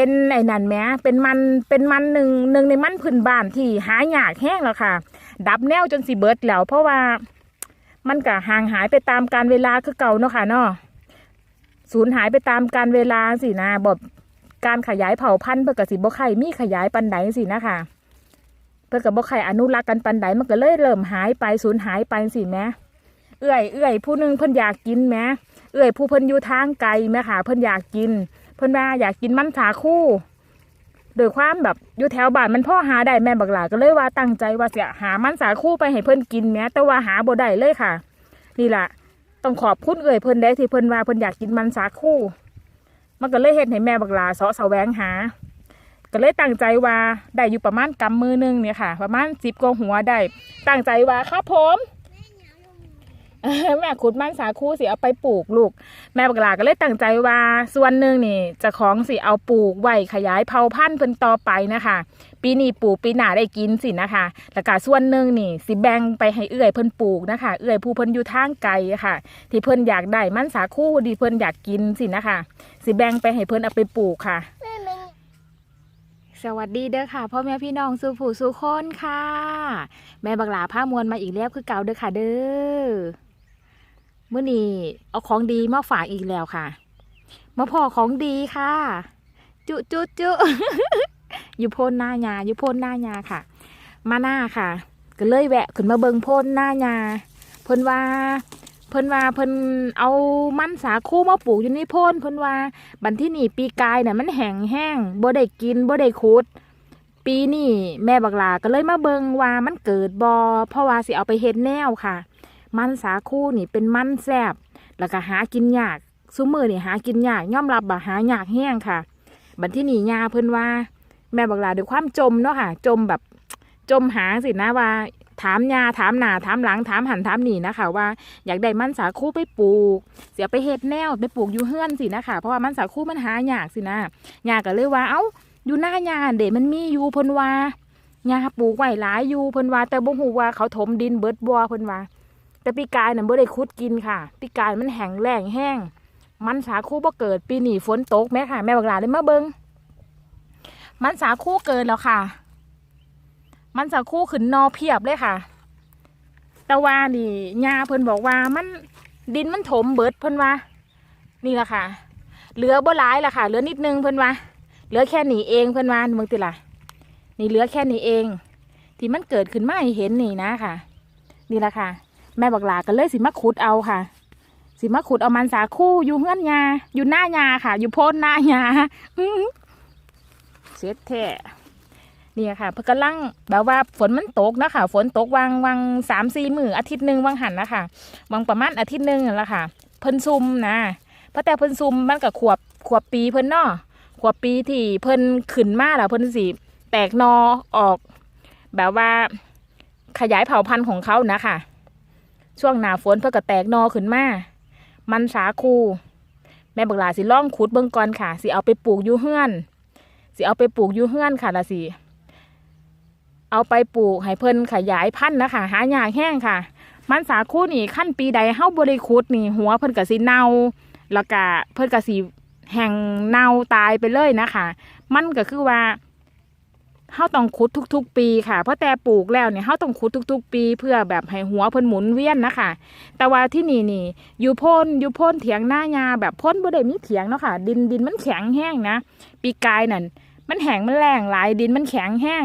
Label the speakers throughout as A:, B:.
A: เป็นไอ้นั่นแหมเป็นมันเป็นมันหนึ่งหนึ่งในมันพื้นบ้านที่หายากแห้งแล้วค่ะ ดับแนวจนสิเบิร์ดแล้วเพราะว่ามันก็ห่างหายไปตามการเวลาคือเก่าเนาะค่ะเนาะสูญหายไปตามการเวลาสินะบบการขยายเผ่าพันธุ์เพื่อกับสิบ่ไข่มีขยายปันไดสินะคะเพื่อกับบ่ไข่อนุรักษ์กันปันไดมันก็เลยเริ่มหายไปสูญหายไปสิแหมเอื้อยเอื้อยผู้หนึงเพิ่นอยากกินแหมเอื้อยผู้เพิ่นอยู่ทางไกลแหมค่ะเพิ่นอยากกิน เพิ่นว่าอยากกินมันสาคูโดยความแบบอยู่แถวบ้านมันพ่อหาได้แม่บักหลาก็เลยว่าตั้งใจว่าจะหามันสาคูไปให้เพิ่นกินแม้แต่ว่าหาบ่ได้เลยค่ะ นี่ล่ะต้องขอบคุณเอ่ยเพิ่นได้ที่เพิ่นว่าเพิ่นอยากกินมันสาคูมันก็เลยเฮ็ดให้แม่บักหลาเสาะแสวงหา ก็เลยตั้งใจว่าได้อยู่ประมาณกำมือหนึงเนี่ยค่ะ ประมาณสิบกว่าหัวได้ตั้งใจว่าครับผม แม่ขุดมันสาคูสิเอาไปปลูกลูก แม่บักลาก็เลยตั้งใจว่าส่วนหนึ่งนี่จะของสิเอาปลูกไว้ขยายเผาพันธุ์เพิ่นต่อไปนะคะ ปีนี้ปลูกปีหน้าได้กินสินะคะแล้วก็ส่วนหนึ่งนี่สิแบ่งไปให้เอื้อยเพิ่นปลูกนะคะ เอื้อยผู้เพิ่นอยู่ทางไกลค่ะ ที่เพิ่นอยากได้มันสาคูที่เพิ่นอยากกินสินะคะ สิแบ่งไปให้เพิ่นเอาไปปลูกค่ะสวัสดีเด้อค่ะพ่อแม่พี่น้องสุผู้สุคนค่ะ แม่บักหลาผ้ามวลมาอีกแล้วคือเก่าเด้อค่ะเด้อ เมื่อนี้เอาของดีมาฝากอีกแล้วค่ะ มาพอของดีค่ะ จุจุจุอยู่โพนหน้ายาอยู่โพนหน้ายาค่ะ มาหน้าค่ะ ก็เลยแวะขึ้นมาเบิงโพนหน้ายาเพิ่นว่า เพิ่นว่าเพิ่นเอามันสาคูมาปลูกอยู่ในโพนเพิ่นว่า บันที่นี่ปีกายเนี่ยมันแห้งแห้งบ่ได้กินบ่ได้ขุด ปีนี้แม่บักหลาก็เลยมาเบิงว่ามันเกิดบอเพราะว่าสิเอาไปเฮ็ดแนวค่ะ มันสาคูนี่เป็นมันแซบแล้วก็หากินยากซุมือนี่หากินยากย่อมรับว่าหายากแห้งค่ะ บันที่นี่ยาเพิ่นว่า แม่บักลาด้วยความจมเนาะค่ะ จมแบบจมหาสินะว่า ถามยาถามหนาถามหลังถามหันถามหนีนะคะ ว่าอยากได้มันสาคูไปปลูก เสียไปเฮ็ดแนวไปปลูกอยู่เฮือนสินะคะเพราะว่ามันสาคูมันหายากสินะยาก็เลยว่าเอ้าอยู่หน้ายาเด็มันมีอยู่เพิ่นว่ายาปลูกไว้หลายอยู่เพิ่นว่าแต่บ่ฮู้ว่าเขาถมดินเบิดบ่เพิ่นว่า แต่ปีกายน่ะบ่ได้ขุดกินค่ะ ปีกายมันแห้งแล้งแห้ง มันสาคูบ่เกิดปีหนีฝนตกแม่ค่ะ แม่บักลาเลยมาเบิงมันสาคูเกิดแล้วค่ะ มันสาคูขึ้นนอเพียบเลยค่ะ แต่ว่านี่ยาเพิ่นบอกว่ามันดินมันถมเบิดเพิ่นว่า นี่แหละค่ะ เหลือบ่หลายละค่ะ เหลือนิดนึงเพิ่นว่า เหลือแค่นี้เองเพิ่นว่ามึงติล่ะนี่เหลือแค่นี้เอง ที่มันเกิดขึ้นมาให้เห็นนี่นะค่ะ นี่แหละค่ะ แม่บักหลาก็เลยสิมาขุดเอาค่ะ สิมาขุดเอามันสาคูอยู่เฮือนยาอยู่หน้ายาค่ะ อยู่โพนหน้ายาเสียแท้นี่ค่ะเพิ่นกำลังแบบว่าฝนมันตกนะคะฝนตกวางวางสามสี่มืออาทิตย์หนึ่งวางหันนะคะวางประมาณอาทิตย์หนึ่งแหละค่ะ เพิ่นซุ่มนะเพราะแต่เพิ่นซุ่มมันกับขวบขวบปีเพิ่นนาะขวบปีที่เพิ่นขึ้นมาแล้วเพิ่นสิแตกนอออก แบบว่าขยายเผ่าพันธุ์ของเขานะคะ ช่วงหน้าฝนเพิ่นก็แตกนอขึ้นมา มันสาคู แม่บักหลาสิล่องขุดเบิ่งก่อนค่ะ สิเอาไปปลูกยูเฮือน สิเอาไปปลูกยูเฮือนค่ะละสิ เอาไปปลูกให้เพิ่นขยายพันธุ์นะคะ หายากแห้งค่ะ มันสาคูนี่ขั้นปีใดเฮาบริคุดนี่ หัวเพิ่นก็สิเน่า แล้วก็เพิ่นก็สิแห้งเน่าตายไปเลยนะคะ มันก็คือว่า เฮาต้องขุดทุก ๆ ปีค่ะ เพราะแต่ปลูกแล้วเนี่ยเฮาต้องขุดทุก ๆ ปีเพื่อแบบให้หัวเพิ่นหมุนเวียนนะคะ แต่ว่าที่นี่นี่อยู่พ่นอยู่พ่นเถียงหน้ายาแบบพ่นบ่ได้มีเถียงเนาะค่ะ ดินดินมันแข็งแห้งนะ ปีกายนั่นมันแห้งมันแรงหลายดินมันแข็งแห้ง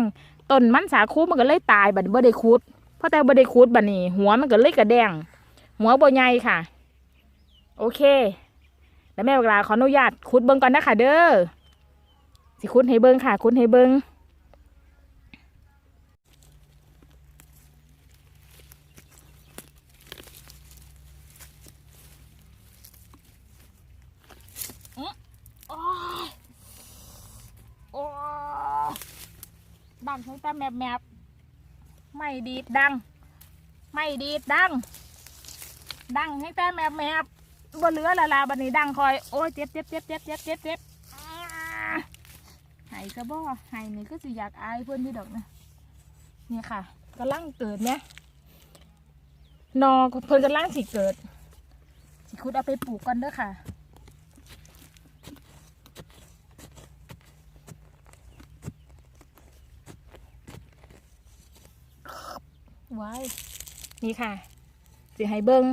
A: ต้นมันสาคูมันก็เลยตายบัดบ่ได้ขุด เพราะแต่บ่ได้ขุดบัดนี้ หัวมันก็เลยกระแดง หัวบ่ใหญ่ค่ะ โอเค แล้วแม่เวลาขออนุญาตขุดเบิ่งก่อนนะคะเด้อสิขุดให้เบิ่งค่ะขุดให้เบิ่งอื้อโอ้ยโอ้ย ดังทั้งแต่แมบแมบไม่ดีดดัง ไม่ดีดดัง ดังทั้งแต่แมบแมบบ่เหลือละลาบันนี้ดังคอย โอ้ยเจ็บเจ็บเจ็บเจ็บเจ็บเจ็บเจ็บหายซะบ่หายนี่ก็สิอยากอายเพื่อนที่ดอกนะนี่ค่ะกำลังเกิดเนี่ยนอเพิ่อนกำลังสิเกิดสิคุดเอาไปปลูกกันเด้อค่ะ ว้นี่ค่ะสิให้เบิ้ง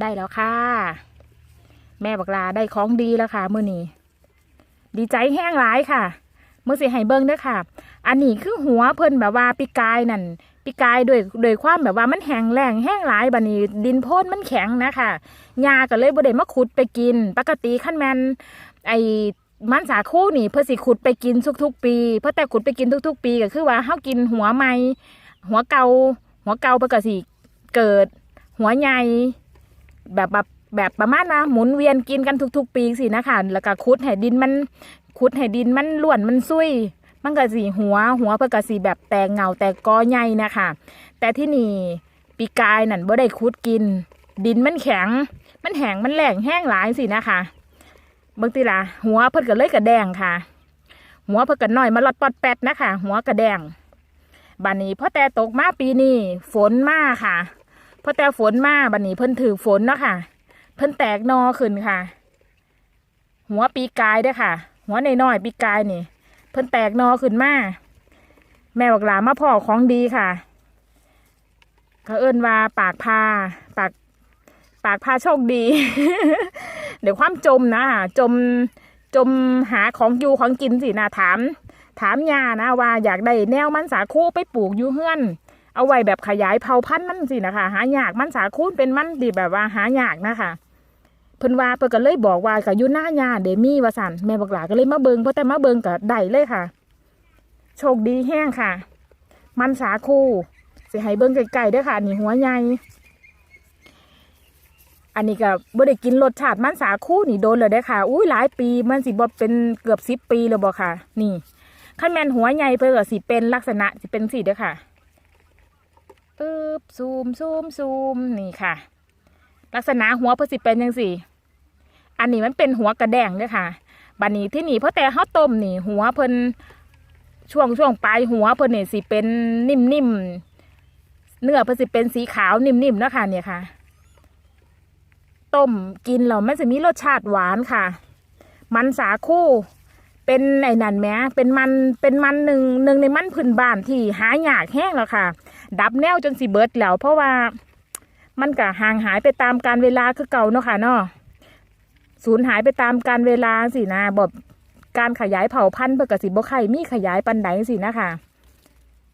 A: ได้แล้วค่ะ แม่บักลาได้ของดีแล้วค่ะมื้อนี้ ดีใจแห้งหลายค่ะเมื้อสิให้เบิ่งเด้อค่ะ อันนี้คือหัวเพิ่นแบบว่าปีกายนั่นปีกายด้วยด้วยความแบบว่ามันแห้งแล้งแห้งหลายบัดนี้ ดินโพนมันแข็งนะคะยาก็เลยบ่ได้มาขุดไปกิน ปกติขั้นแมนไอ้มันสาคูนี่เพื่อสิขุดไปกินทุก ๆ ปี เพราะแต่ขุดไปกินทุก ๆ ปีก็คือว่าเฮากินหัวใหม่หัวเกาหัวเกาเพิ่นก็สิเกิด หัวใหญ่ แบบแบบแบบประมาณว่าหมุนเวียนกินกันทุก ๆ ปีสินะคะแล้วก็ขุดให้ดินมันขุดให้ดินมันล้วนมันซุยมันก็สีหัวหัวเพื่อกสีแบบแตกเงาแตกกอใหญ่นะคะ แต่ที่นี่ปีกายนั่นบ่ได้คุดกิน ดินมันแข็ง มันแห้งมันแหลงแห้งหลายสินะคะบางทีละหัวเพิ่นก็เลยกระแดงค่ะ หัวเพิ่นก็น้อยมาลอดปอดแปดนะคะ หัวกระแดงบัดนี้พอแต่ตกมาปีนี้ฝนมาค่ะ พอแต่ฝนมาบัดนี้เพิ่นถือฝนเนาะค่ะ เพิ่นแตกนอขึ้นค่ะ หัวปีกายเด้อค่ะ หัวในน้อยปีกายนี่ เพิ่นแตกนอขึ้นมาแม่บอกหลามาพ่อของดีค่ะเขาเอิ้นว่าปากพาปากปากพาโชคดี เดี๋ยวความจมนะจมจมหาของอยู่ของกินสินะถาม ถามยานะว่าอยากได้แนวมันสาคูไปปลูกอยู่เฮือน เอาไว้แบบขยายเผาพันธุ์มันสินะคะ หายากมันสาคูนเป็นมันดีแบบว่าหายากนะคะเพิ่นว่าเพิ่นก็เลยบอกว่าก็อยู่หน้ายาเดมี่วาสันแม่บอกหลาก็เลยมาเบิงเพราะแต่มาเบิงก็ได้เลยค่ะ โชคดีแห้งค่ะ มันสาคูสิให้เบิงไกลๆด้อค่ะนี่หัวใหญ่อันนี้ก็บ่ได้กินรสชาติมันสาคูนี่โดนเลยเด้ค่ะ อุ้ยหลายปีมันสิบ่เป็นเกือบสิบปีแล้วบ่ค่ะ นี่ขั้นแมนหัวใหญ่เพิ่นก็สิเป็นลักษณะสิเป็นสิเด้อค่ะ อึบซูมซูมซูมนี่ค่ะ ลักษณะหัวเพิ่นสิเป็นจังซี่ อันนี้มันเป็นหัวกระแดงเด้อค่ะบัดนี้ที่นี่เพราะแต่เฮาต้มนี่ หัวเพิ่นช่วงช่วงปลายหัวเพิ่นนี่สิเป็นนิ่มๆเนื้อเพิ่นสิเป็นสีขาวนิ่มๆเนะคะเนี่ยค่ะต้มกินแล้วมันจะมีรสชาติหวานค่ะ มันสาคูเป็นไอ้นั่นแหมเป็นมันเป็นมันหนึ่งหนึ่งในมันพื้นบ้านที่หายากแห้งแล้วค่ะ ดับแนวจนสิเบิดแล้วเพราะว่ามันก็ห่างหายไปตามการเวลาคือเก่าเนาะค่ะเนาะสูญหายไปตามการเวลาสินะบบการขยายเผ่าพันธุ์เพื่อกสิบ่ไข่มีขยายปันไดสินะคะ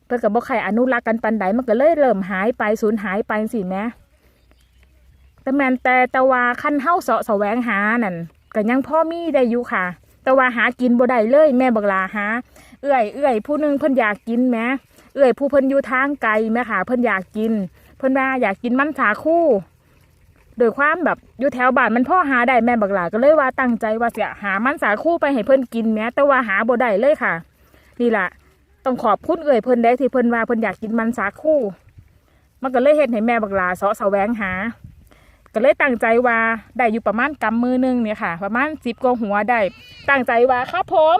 A: เพื่อกับบ่ไข่อนุรักษ์กันปันไดมันก็เลยเริ่มหายไปสูญหายไปสิแม่แต่แมนแต่ตะวาขั้นเฮาเสาะแสวงหานั่นก็ยังพ่อมีได้อยู่ค่ะ แต่ว่าหากินบ่ได้เลย แม่บักลาหาเอื้อยเอื้อยผู้หนึงเพิ่นอยากกินแหม เอ้ยผู้เพิ่นอยู่ทางไกลแม่ค่ะ เพิ่นอยากกิน เพิ่นว่าอยากกินมันสาคู่โดยความแบบอยู่แถวบ้านมันพ่อหาได้แม่บักหลาก็เลยว่าตั้งใจว่าจะหามันสาคู่ไปให้เพิ่นกินแม้แต่ว่าหาบ่ได้เลยค่ะ นี่ล่ะ ต้องขอบคุณเอ่ยเพิ่นได้ที่เพิ่นว่าเพิ่นอยากกินมันสาคู่ มันก็เลยเฮ็ดให้แม่บักหลาเสาะแสวงหา ก็เลยตั้งใจว่าได้อยู่ประมาณกำมือหนึงเนี่ยค่ะ ประมาณสิบกว่าหัวได้ตั้งใจว่าครับผม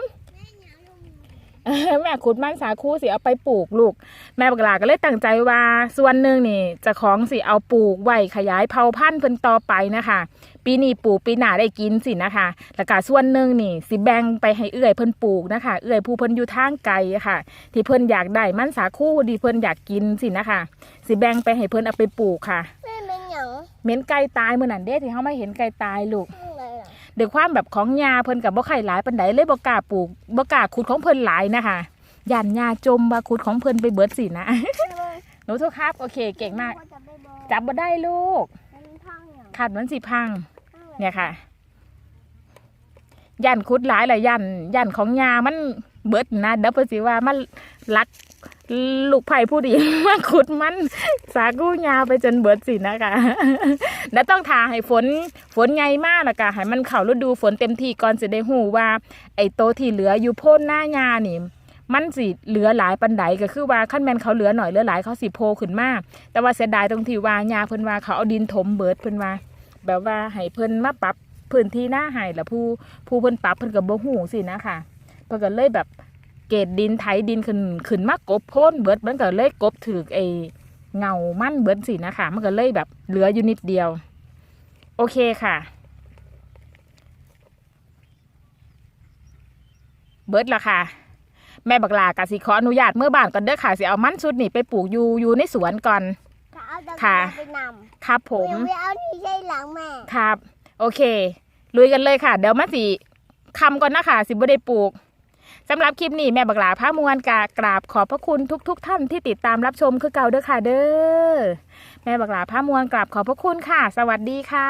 A: แม่ขุดมันสาคูสิเอาไปปลูกลูก แม่บักหลาก็เลยตั้งใจว่าส่วนหนึ่งนี่เจะของสิเอาปลูกไว้ขยายเผ่าพันธุ์เพิ่นต่อไปนะคะ ปีนี้ปลูกปีหน้าได้กินสินะคะแล้วก็ส่วนหนึ่งนี่สิแบ่งไปให้เอื้อยเพิ่นปลูกนะคะ เอื้อยผู้เพิ่นอยู่ทางไกลอะค่ะ ที่เพิ่นอยากได้มันสาคูที่เพิ่นอยากกินสินะคะ สิแบ่งไปให้เพิ่นเอาไปปลูกค่ะ
B: แม่เป็นหยัง
A: เหม็นไก่ตายเมื่อนั้นเด้ที่เฮาไม่เห็นไก่ตายลูก
B: อะไรล่
A: ด้วยความแบบของยาเพิ่นกับบ่ไข่หลายปันไดเลยบ่กล้าปลูกบ่กล้าขุดของเพิ่นหลายนะคะย่านยาจมว่าขุดของเพิ่นไปเบิดสินะหนูทุกครับ โอเค เก่งมาก
B: จับบ่
A: ได้ลูกขาดมันสิพัง
B: พัง
A: เนี่ยค่ะย่านขุดหลายหลายย่านย่านของยามัน เบิดนะเดี๋ยวเพิ่นสิว่ามันลักลูกไผ่ผู้ดีมาขุดมัน สากู้ยาไปจนเบิดสินะคะแล้วต้องทาให้ฝนฝนใหญ่มากแล้วก็ให้มันเข้าฤดูฝนเต็มที่ก่อนสิได้ฮู้ว่า ไอ้โตที่เหลืออยู่โพ่นหน้ายานี่มันสิเหลือหลายปันไดก็คือว่าขั้นแมนเขาเหลือหน่อยเหลือหลายเขาสิโพขึ้นมาก แต่ว่าเสียดายตรงที่ว่ายาเพิ่นว่าเขาเอาดินถมเบิดเพิ่นว่าแบบว่าให้เพิ่นมาปรับพื้นที่หน้าให้แล้วผู้ผู้เพิ่นปรับเพิ่นก็บ่ฮู้สินะค่ะ เพิ่นก็เลยแบบเกตดินไถดินขึ้นขึ้นมากบโพ่นเบิดมันก็เลยกบถือไอ้เงามันเบิดสินะคะมันก็เลยแบบเหลืออยู่นิดเดียว โอเคค่ะ เบิดละค่ะ แม่บักลากะสิขออนุญาตเมื่อบ้านก่อนเด้อค่ะสิเอามันชุดนี่ไปปลูกอยู่อยู่ในสวนก่อน
B: ถ้าเอาแต่
A: ค่ะ
B: ไปน
A: ครับผำม
B: ยังไม่เอาที่ใช่หลังแม่
A: ครับ โอเค ลุยกันเลยค่ะ เดี๋ยวมาสิคำก่อนนะคะสิบ่ได้ปลูก สำหรับคลิปนี้แม่บักหลาผ้ามวลกากราบขอบพระคุณทุกๆท่านที่ติดตามรับชมคือเก่าเด้อค่ะเด้อแม่บักหลาผ้ามวลกราบขอบพระคุณค่ะ สวัสดีค่ะ